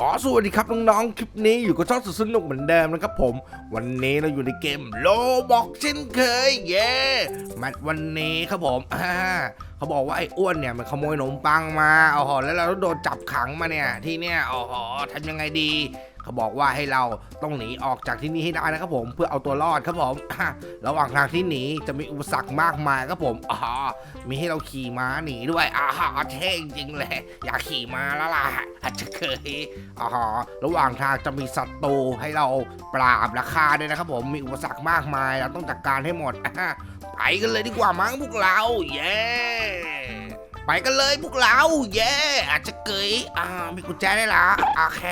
ก็สวัสดีครับน้องๆ คลิปนี้อยู่กับช่องสุดสนุกเหมือนเดิมนะครับผม วันนี้เราอยู่ในเกมโลบอกเช่นเคย เย้มาวันนี้ครับผมอ่าเขาบอกว่าไอ้อ้วนเนี่ยมันขโมยขนมปังมาอ๋อแล้วเราต้องโดนจับขังมาเนี่ยที่เนี่ยอ๋อทำยังไงดี เขาบอกว่าให้เราต้องหนีออกจากที่นี่ให้ได้นะครับผมเพื่อเอาตัวรอดครับผม ระหว่างทางที่หนีจะมีอุปสรรคมากมายครับผมอ๋อมีให้เราขี่ม้าหนีด้วยอ่าเท่จริงเลยอยากขี่ม้าแล้วล่ะอาจจะเคยอ๋อระหว่างทางจะมีศัตรูให้เราปราบราคาด้วยนะครับผมมีอุปสรรคมากมายเราต้องจัดการให้หมดไปกันเลยดีกว่ามั้งพวกเราเย้ไปกันเลยพวกเรา เย้อาจจะเกยอ่ามีกุญแจได้ละโอเค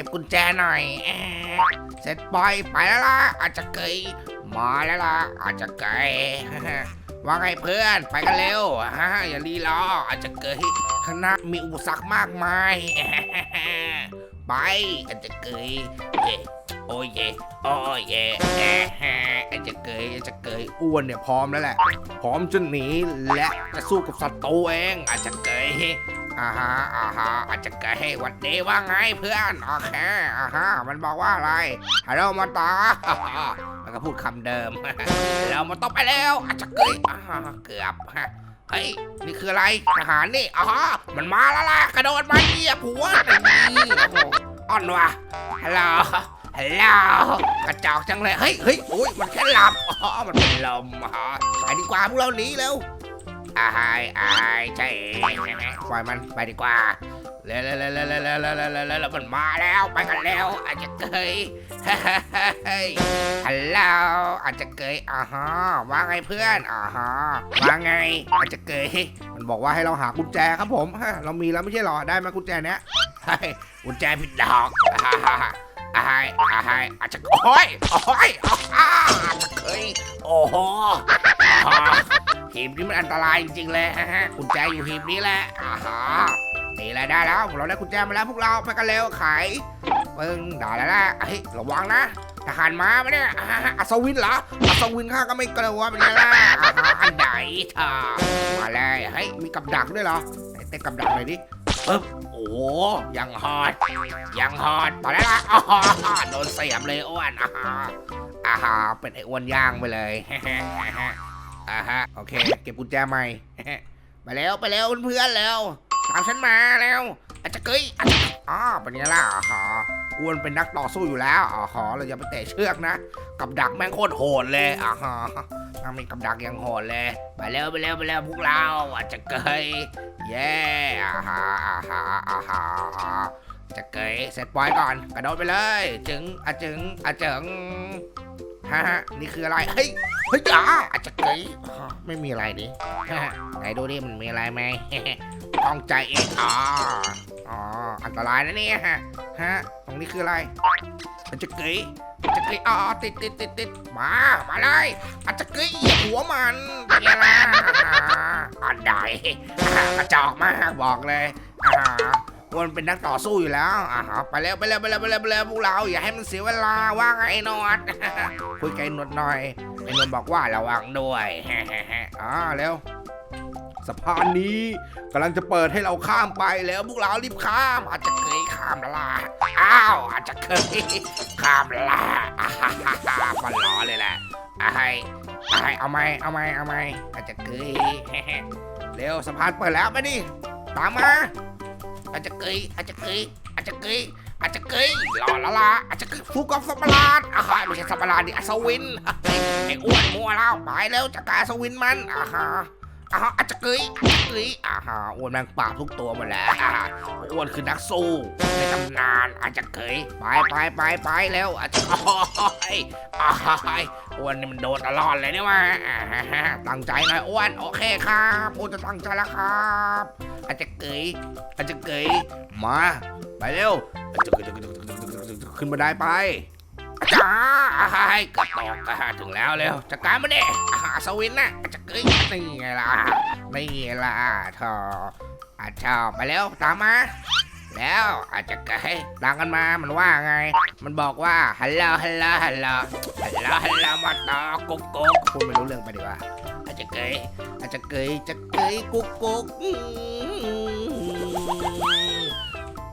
ก็บกุญแจหน่อย เสร็จปล่อยไปแล้วล่ะอาจจะเกยมาแล้วล่ะอาจจะเกยว่าไงเพื่อนไปกันเร็วฮะอย่ารีรออาจจะเกยข้างหน้ามีอุปสรรคมากมาย ไปอาจจะเกยเย่โอ้ยเย่โอ้ยเย่อะฮะอาจจะเกยอาจจะ เกยอ้วนเนี่ยพร้อมแล้วแหละ พร้อมจะหนีและจะสู้กับศัตรูเอง อาจจะเกยอ่าฮะอ่าฮะอาจจะเกยหวันดีว่าไงเพื่อนโอเคอ่าฮะมันบอกว่าอะไรฮัลโหลมาตามันก็พูดคำเดิมแล้วมาต้องไปแล้วอาจจะเกยอ่าเกือบฮะเฮ้ย นี่คืออะไรทหารนี่อ๋อมันมาแล้วล่ะ กระโดดมาเหยียบหัวนี่โอ้โหอ่อนวะฮัลโหล ลากระจอกจังเลยเฮ้ยเฮ้ยโอ้ยมันแค่หลับอ๋อมันเป็นลมอ๋ไปดีกว่าพวกเราหนีแล้วอายอายใช่ปล่อยมันไปดีกว่าแล้วแล้วแล้วแล้วแล้วแล้วแล้วมันมาแล้วไปกันแล้วอาจจะเกยฮัลโหลอาจจะเกยอ่าฮะว่าไงเพื่อนอ่าฮะว่าไงอาจจะเกยมันบอกว่าให้เราหากุญแจครับผมเรามีแล้วไม่ใช่หรอได้ไหมกุญแจเนี้ยกุญแจผิดดอก อ่าฮะอ่าฮะอ่าฮะอาจจะโอ้ยโอ้ยอ่าจะเกยโอ้โหอ่าหีบนี้มันอันตรายจริงๆเลยฮะกุญแจอยู่หีบนี้แหละอ่าฮะนี่แหละได้แล้วเราได้กุญแจมาแล้วพวกเราไปกันเร็วไขปึ้งได้แล้วละเฮ้ยระวังนะทหารมาไหมเนี่ยอัศวินเหรออัศวินข้าก็ไม่กลัวเป็นไงล่ะอ่าฮะอันเธอมาเลยเฮ้ยมีกับดักด้วยเหรอเต้นกับดักหน่อยดิ ปึ๊บโอ้ยังฮอดยังฮอดมาแล้วละอ๋อโดนเสียบเลยอ้วนอ่าฮะอ่าฮะเป็นไอ้อ้วนย่างไปเลยอ่าฮะโอเค เก็บกุญแจใหม่ไปแล้วไปแล้วเพื่อนแล้วตามฉันมาแล้วอาจจะเกยอ๋อเป็นไงล่ะอ๋ออ้วนเป็นนักต่อสู้อยู่แล้วอ๋อเราอย่าไปเตะเชือกนะ กับดักแม่งโคตรโหดเลยอ๋อ มันมีกำดักยังโหดเลย ไปแล้วไปแล้วไปแล้วพวกเราอาจจะเกยเย่อ่าฮาอาฮาอาฮาจะเกยเสร็จปล่อยก่อน กระโดดไปเลย จึงอาจึงอาจึง ฮะนี่คืออะไร เฮ้ย เฮ้ยจ๋าอาจจะเกยอ๋อไม่มีอะไรดิไหนดูดิมันมีอะไรไหมต้องใจเองอ๋ออ๋อ อันตรายนะเนี่ยฮะ ฮะ ตรงนี้คืออะไรอาจจะเกยอาจจะเกยอ๋อติดติดติดติดมา มาเลยอาจจะเกยเหยียบหัวมันเป็นไงล่ะอันใดกระจอกมากบอกเลยอ่า วนเป็นนักต่อสู้อยู่แล้วอ่าไปแล้วไปแล้วไปแล้วไปแล้วไปแล้วพวกเราอย่าให้มันเสียเวลาว่าไงไอ้นอดคุยกับไอ้นวดหน่อยไอ้นวลบอกว่าระวังด้วยอ่าเร็วสะพานนี้กำลังจะเปิดให้เราข้ามไปแล้วพวกเรารีบข้าม อาจจะเคยข้ามแล้วล่ะอ้าวอาจจะเคยข้ามแล้วล่ะอ่าฮ่าฮ่าฮ่าฟันล้อเลยแหละไอ่าให้อ่าให้เอาไหมเอาไหมเอาไหมอาจจะเคยเร็วสะพานเปิดแล้วไปดิตามมา อาจจะเคยอาจจะเคยอาจจะเคยอาจจะเคยรอล้วล่ะอาจจะเคยฟูกองสัมปราดอ่าฮะไม่ใช่สัมปราดดิอัศวินไอ้อ้วนมัวแล้วไปแล้วจัดการสวินมันอ่าฮะอ่าฮะอาจจะเกยอาจจะเกยอ่าฮะอ้วนแมงปราทุกตัวหมาแล้วอ่าอ้วนคือนักสู้ในตำนานอาจจะเกยไปไปไปไปแล้วอาจจะโอ้ยอ่าฮะ อ้วนนี่มันโดนตลอดเลยเนี่ยว่าตั้งใจหน่อยอ้วนโอเคครับอ้วนจะตั้งใจแล้วครับอาจจะเกยอาจจะเกยมาไปเร็วอาจจเกยขึ้นบันไดไปจ้าไอ้กระตอกถึงแล้วเร็วจัดการมาเด้อาสวินน่ะจะเกยนี่ไงล่ะนี่ไงล่ะเธออาชอบไปแล้วตามมา แล้วอาจจะเกยตามกันมามันว่าไง มันบอกว่าฮัลโหลฮัลโหลฮัลโหลฮัลโหลฮัลโหลมาต่อกุ๊กกุ๊กพูดไม่รู้เรื่องไปดีกว่าอาจจะเกยอาจจะเกยจะเกยกุ๊กกุ๊ก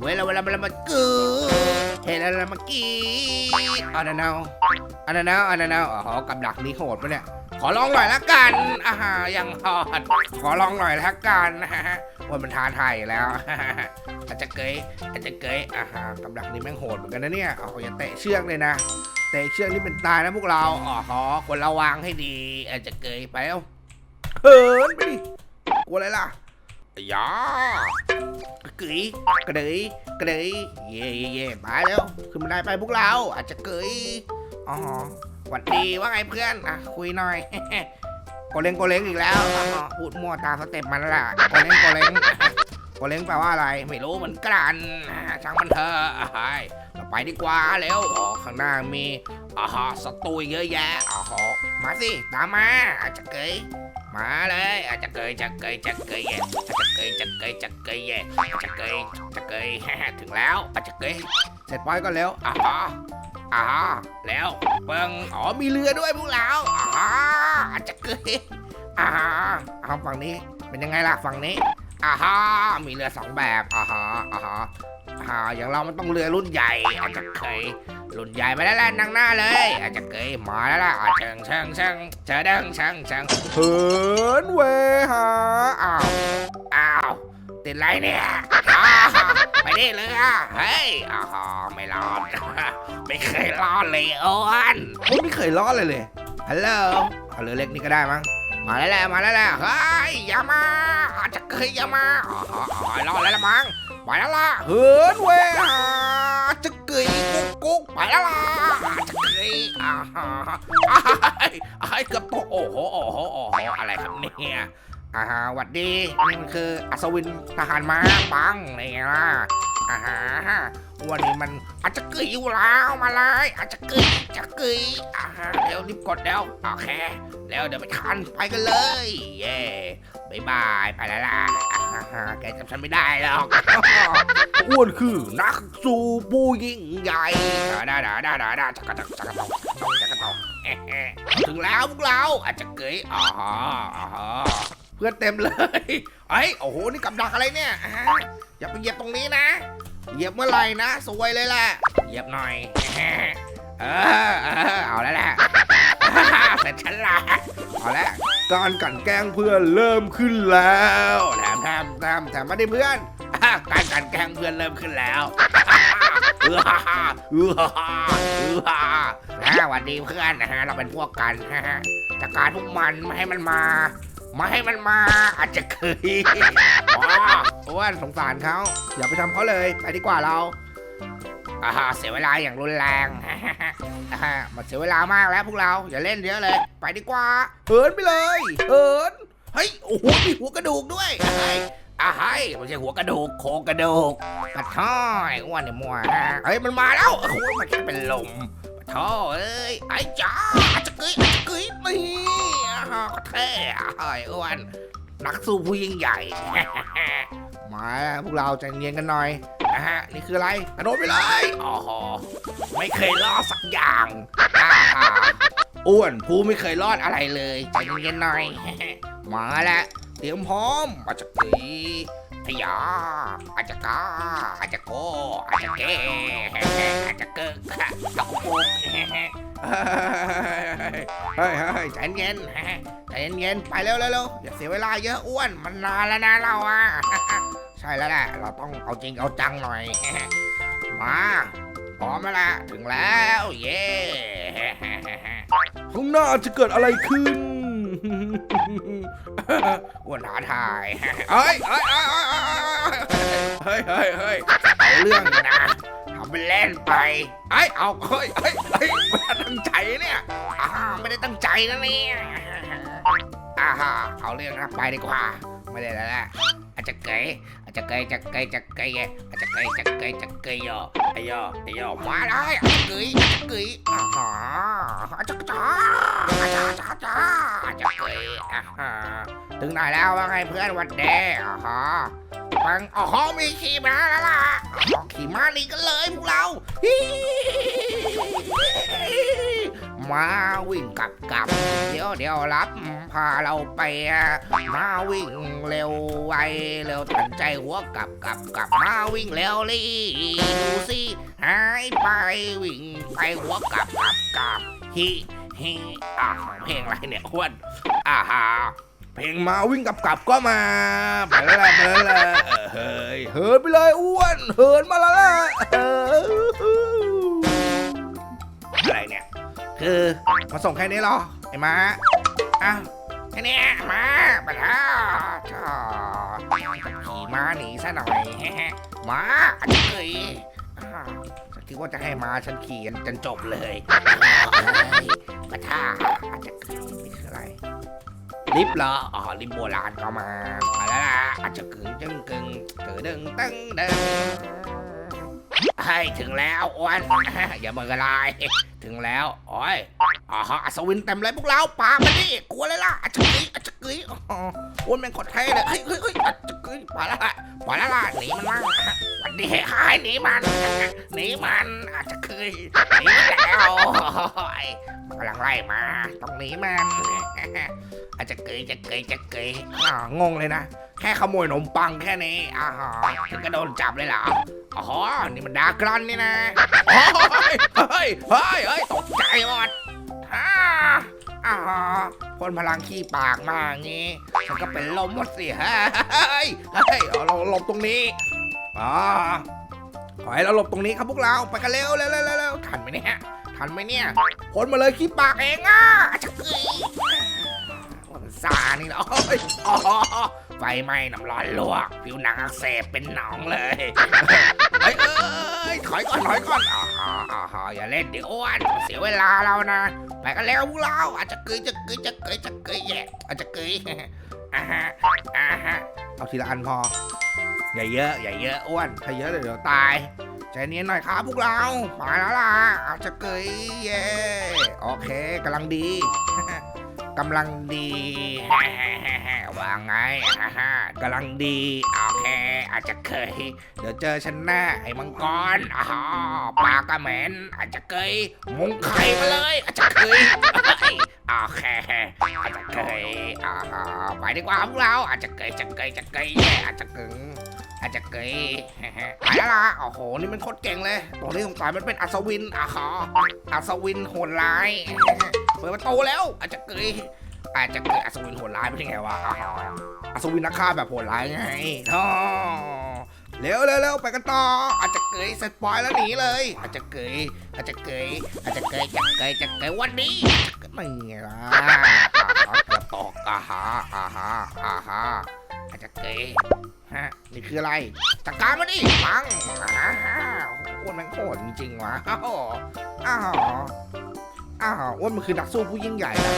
เวลาเวลาเวลามากูเฮลาลามากีอันนั้นเอา อันนั้นเอาอันนั้นเอาอ๋อกับดักนี้โหดปะเนี่ย ขอลองหน่อยละกันอ่ายังฮอด ขอลองหน่อยละกันนะฮะว่ามันท้าทายอยู่แล้ว อาจจะเกยอาจจะเกยอ่าฮะกับดักนี้แม่งโหดเหมือนกันนะเนี่ยอ๋ออย่าเตะเชือกเลยนะ เตะเชือกนี่เป็นตายนะพวกเรา อ๋อฮะคนระวังให้ดี อาจจะเกยไปแล้วเหินไปดิกลัวอะไรล่ะอยากยกระเดยกระเดยเย่เย่เย่ไปแล้ว ขึ้นมาได้ไปพวกเรา อาจจะเกย อ๋อหวัดดีว่าไงเพื่อนอะคุยหน่อย โกเล้งโกเล้งอีกแล้วอ๋อพูดมั่วตามสเต็ปมันละโกเล้งโกเล้งโกเล้งแปลว่าอะไรไม่รู้เหมือนกันอ่าช่างมันเถอะเฮ้ยเราไปดีกว่าเร็วอ๋อข้างหน้ามีอ๋อศัตรูอีกเยอะแยะอ๋อมาสิตามมาอาจจะเกยมาเลยอาจจะเกยจะเกยจะเกยแย่อาจจะเกยจะเกยจะเกยแย่อาจจะเกยจะเกยถึงแล้วอาจจะเกยเสร็จไปก็แล้วอ๋อ อ๋อแล้วเปิงอ๋อมีเรือด้วยพวกเราอ๋ออาจจะเกยอ๋อเอาฝั่งนี้เป็นยังไงล่ะฝั่งนี้อ่าฮะมีเรือสองแบบอ่าฮะอ่าฮะอ่าอย่างเรามันต้องเรือรุ่นใหญ่อาจจะเคยรุ่นใหญ่ไปแล้วแหละนั่งหน้าเลย อาจจะเคยมาแล้วล่ะอะเชิงเชิงเชิงเชิงเดิงเชิงเชิงเหินเวหาอ้าวอ้าวติดไรเนี่ยอ้าว ไปดิเรือเฮ้ยอ่าฮะไม่รอด ไม่เคยรอดเลยโอ้นไม่เคยรอดเลยเลยฮัลโหลเอาเรือเล็กนี่ก็ได้มั้งมาแล้วแหละมาแล้วแหละเฮ้ยอย่ามาอาจจะเคยอย่ามาอ๋ออ๋ออ๋อรอดแล้วละมั้งไปแล้วล่ะเหินเว้ยอาจะเกยกุ๊กกุ๊กไปแล้วล่ะอาจะเกยอ่าฮะไอ้ไอ้เกือบตกโอ้โหโอ้โหโอ้โหอะไรครับเนี่ย อ่าฮะหวัดดีนี่มันคืออัศวินทหารม้าปังนี่ไงล่ะอ่าฮะวันนี้มันอาจจะเกยอยู่แล้วมาเลยอาจจะเกยจะเกยอ่าฮะเดี๋ยวรีบกดแล้วโอเคแล้วเดี๋ยวไปทันไปกันเลยเย่บายบายไปแล้วล่ะอ่าฮะแกจำฉันไม่ได้หรอกอ้วนคือนักสู้ผู้ยิ่งใหญ่ดาดาดาดาดาจักรจักรจักรตองจักรตองเอ๊ะเอ๊ะถึงแล้วพวกเราอาจจะเกยอ๋ออ๋อ พื่อนเต็มเลยไอ้ยโอ้โหนี่กับดักอะไรเนี่ยอย่าไปเหยียบตรงนี้นะ เหยียบเมื่อไหร่นะสวยเลยแหละเหยียบหน่อยเออเออเอาแล้วแหละเสร็จฉันละเอาละการกันแกล้งเพื่อนเริ่มขึ้นแล้วแถมแถมแถมแถมมาดิเพื่อนการกันแกล้งเพื่อนเริ่มขึ้นแล้วเออเออเออนะสวัสดีเพื่อนนะฮะเราเป็นพวกกันนะฮะจัดการพวกมันไม่ให้มันมา ไม่ให้มันมาอาจจะเคยอ้วนสงสารเขาอย่าไปทำเขาเลย ไปดีกว่าเราอ่าเสียเวลาอย่างรุนแรงอ่ามันเสียเวลามากแล้วพวกเราอย่าเล่นเยอะเลย ไปดีกว่าเหินไปเลยเหินเฮ้ยโอ้โหมีหัวกระดูกด้วยเฮ้ยอ่าเฮ้ไม่ใช่หัวกระดูกโครงกระดูกกระท้อยอ้วนเนี่ยมัวเฮ้ยมันมาแล้วโอ้โหมันแค่เป็นลมกระท้อเอ้ยไอ้จ้าอาจจะกึยอาจจะกึยนี่ เท่เฮ้ยอ้วนนักสู้ผู้ยิ่งใหญ่ มาพวกเราใจเย็นกันหน่อยนะฮะนี่คืออะไรกระโดดไปเลยอ๋อไม่เคยรอดสักอย่างอ้วนผู้ไม่เคยรอดอะไรเลยใจเย็นๆหน่อย มาแล้วเตรียมพร้อมอาจจะกีพยาอาจจะกาอาจจะโกอาจจะเกอาจจะเกิกตะกุก เฮ้ยเฮ้ยใจเย็นใจเย็นไปเร็วเร็วๆอย่าเสียเวลาเยอะอ้วนมันนานแล้วนะเราอะใช่แล้วแหละเราต้องเอาจริงเอาจังหน่อยมาพร้อมแล้วล่ะถึงแล้วเย้ข้างหน้าจะเกิดอะไรขึ้นอ้วนท้าทายเฮ้ยเฮ้ยเฮ้ยเฮ้ยเฮ้ยเอาเรื่องนะ ทำเป็นเล่นไปเฮ้ยเอาเฮ้ยเฮ้ยเฮ้ยไม่ได้ตั้งใจเนี่ยอ่าไม่ได้ตั้งใจนะเนี่ยอ่าฮะเอาเรื่องนะไปดีกว่า ไม่ได้แล้วแหละอาจจะเกยอาจจะเกยจะเกยจะเกยอาจจะเกยจะเกยจะเกยย่อไอ้ย่อไอ้ย่อมาได้อาจจะเกยอาจจะเกยอ่าฮะอาจจะจ้าอาจจะจ้าจ้าอาจจะเกยอ่าฮะถึงไหนแล้วว่าไงเพื่อนวันเดย์อ่าฮะ ปังอ๋อมีขี่ม้าแล้วล่ะขี่ม้าหนีกันเลยพวกเรามาวิ่งกลับกลับ เดี๋ยวเดี๋ยวรับพาเราไปมาวิ่งเร็วไวเร็วทันใจหัวกลับกลับกลับมาวิ่งเร็วรีดูสิหายไปวิ่งไปหัวกลับกลับกลับฮิฮิอะเพลงอะไรเนี่ยอ้วนอ่าฮะ เพลงมาวิ่งกลับกลับก็มาไปแล้วแหละไปแล้วแหละเอเฮ้ยเหินไปเลยอ้วนเหินมาแล้วล่ะอะไรเนี่ยคือมาส่งแค่นี้เหรอไอ้มาอ้าวแค่นี้มาปะท้าชอขี่ม้าหนีซะหน่อยฮะมาเลยอ้าวฉันคิดว่าจะให้มาฉันขี่จนจบเลยเฮ้ยปะท้าอาจจะนี่คืออะไร ลิฟต์เหรออ๋อลิฟต์โบราณก็มามาแล้วล่ะอาจจะกึ่งจึงกึ่งเกิดดึงตึงดึงให้ถึงแล้วอ้วนอย่าเมื่อไรถึงแล้วโอ้ยอ๋ออัศวินเต็มเลยพวกเราปามาดิกลัวเลยล่ะอาจจะกึอาจจะกึอ๋ออ้วนแม่งกดเท่เลยเฮ้ยเฮ้ยเฮ้ยอาจจะกึยปาแล้วล่ะปาแล้วล่ะหนีมันมั่ง วันดีหายหนีมันหนีมันอาจจะกึยหนีแล้วมันกำลังไล่มาต้องหนีมันอาจจะเกยจะเกยจะเกยอ่างงเลยนะแค่ขโมยขนมปังแค่นี้อ่าฮะถึงก็โดนจับเลยเหรออ๋อนี่มันดากรอนนี่นะเฮ้ยเฮ้ยเฮ้ยตกใจหมดฮ่าอ่าฮะคนพลังขี้ปากมากงี้ฉันก็เป็นลมหมดสิเฮ้ยเฮ้ยเอาเราหลบตรงนี้ อ่าขอให้เราหลบตรงนี้ครับพวกเราไปกันเร็วเร็วเร็วเร็วทันไหมเนี่ยทันไหมเนี่ยพ้นมาเลยขี้ปากเองอะจะเกยว่ามันซานี่เหรอโอ้ยไฟไหม้น้ำร้อนลวกผิวหนังอักเสบเป็นหนองเลยเฮ้ยเอ้ยถอยก่อนถอยก่อนอ่าฮะอ่าฮะอย่าเล่นดิอ้วนเสียเวลาเรานะ ไปกันแล้วพวกเราอาจจะเกยจะเกยจะเกยจะเกยแย่อาจจะเกยอ่าฮะอ่าฮะเอาทีละอันพอ อย่าเยอะอย่าเยอะอ้วนถ้าเยอะเดี๋ยวตายใจเย็นหน่อยครับพวกเรามาแล้วล่ะอาจจะเกยเย่โอเคกำลังดีกำลังดีว่าไงกำลังดีโอเคอาจจะเคย เดี๋ยวเจอฉันแน่ไอ้มังกรอ๋อปลากระเหม็นอาจจะเคยมุงไข่มาเลยอาจจะเคยโอเคอาจจะเคยอ๋อไปดีกว่าพวกเราอาจจะเคยจะเคยจะเคยแย่อาจจะเกึง อาจจะเคยไปแล้วล่ะโอ้โห นี่มันโคตรเก่งเลยตรงนี้สงสัยมันเป็นอัศวินอ๋ออัศวินโหดร้ายเปิดประตูแล้ว อาจจะเกยอาจจะเกยอัศวินโหดร้ายไม่ใช่ไงวะอ้าวอัศวินนักฆ่าแบบโหดร้ายไงท่อเร็วเร็วเร็วไปกันต่อ อาจจะเกยเสร็จปล่อยแล้วหนีเลย อาจจะเกยอาจจะเกยอาจจะเกยจะเกยจะเกยวันนี้ไม่ไงล่ะอ่าฮะกระตอกอ่าฮะอ่าฮะอ่าฮะอา จะเกยฮะนี่คืออะไรจัดการมาดิปังอ่าฮะโอ้โหมันโหดจริงๆวะอ้าวอ้าวอ้าวอ้วนมันคือนักสู้ผู้ยิ่งใหญ่นะ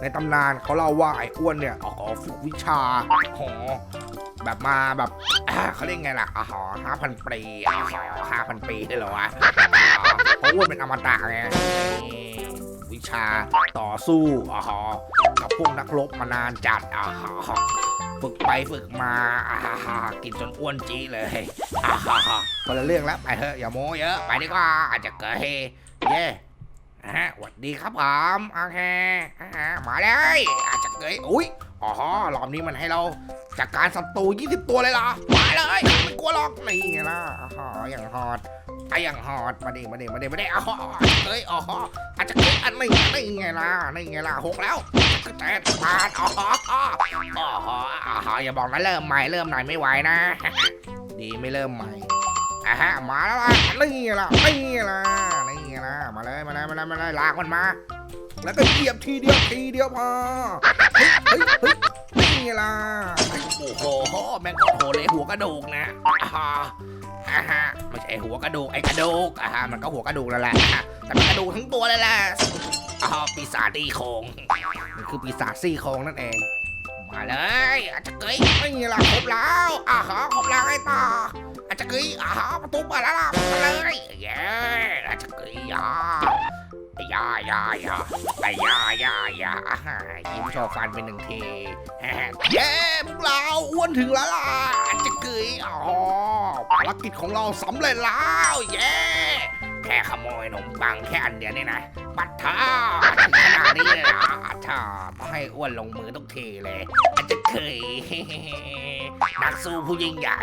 ในตำนานเขาเล่าว่าไอ้อ้วนเนี่ยออกฝึกวิชาหอแบบมาแบบเขาเรียกไงล่ะอ๋อห้าพันปีอ๋อห้าพันปีได้เหรอวะเพราะอ้วนเป็นอมตะไงวิชาต่อสู้อ๋อกับพวกนักรบมานานจัดอ๋อ ฝึกไปฝึกมาอ่ากินจนอ้วนจีเลยอ่าคนละเรื่องแล้วไปเถอะอย่าโม้เยอะไปดีกว่าอาจจะเกิดเฮเย่ฮะสวัสดีครับผมโอเคมาเลยอาจจะเกยอุ้ยอ๋อรอบนี้มันให้เราจัดการศัตรู20 ตัวเลยเหรอมาเลยไม่กลัวหรอกนี่ไงล่ะอ๋ออย่างฮอด ไออย่างฮอดมาดิมาดิมาดิมาดิอ๋อเฮ้ยอ๋ออาจจะเกยอันนี้นี่ไงล่ะนี่ไงล่ะหกแล้วแจ็ดแปดอ๋ออ๋ออ๋ออย่าบอกนะเริ่มใหม่เริ่มไหนไม่ไหวนะ ดีไม่เริ่มใหม่อะฮะมาแล้วล่ะนี่ล่ะนี่ล่ะนี่ล่ะมาเลยมาเลยมาเลยมาเลยลากมันมา แล้วก็เหยียบทีเดียวทีเดียวพอเฮ้ยเฮ้ย ล่ะ โอ้โหแม่งโคตรโหดเลยหัวกระดูกนะอ่าฮะอ่าฮะไม่ใช่หัวกระดูกไอ้กระดูกอ่าฮะมันก็หัวกระดูกนั่นแหละแต่มันกระดูกทั้งตัวเลยแหละอ๋อปีศาจซี่โครงมันคือปีศาจซี่โครงนั่นเอง มาเลยอาจจะเกยนี่ล่ะครบแล้วอ่าฮะครบแล้วไอ้ต่ออาจจะกรีอ่าประตูเปิดแล้วล่ะมาเลยเย้อาจจะกรียา ยายายาไอยายายาอ่ายิ้มโชว์ฟันไปหนึ่งทีแฮะเย้พวกเราอ้วนถึงแล้วล่ะจจะกรีอ๋อภารกิจของเราสำเร็จแล้วเย้แค่ขโมยขนมปังแค่อันเดียวนี่นะปัดท่าขนาดนี้เลยเหรอท่าต้องให้อ้วนลงมือทุกทีเลยอาจจะเคยนักสู้ผู้ยิ่งใหญ่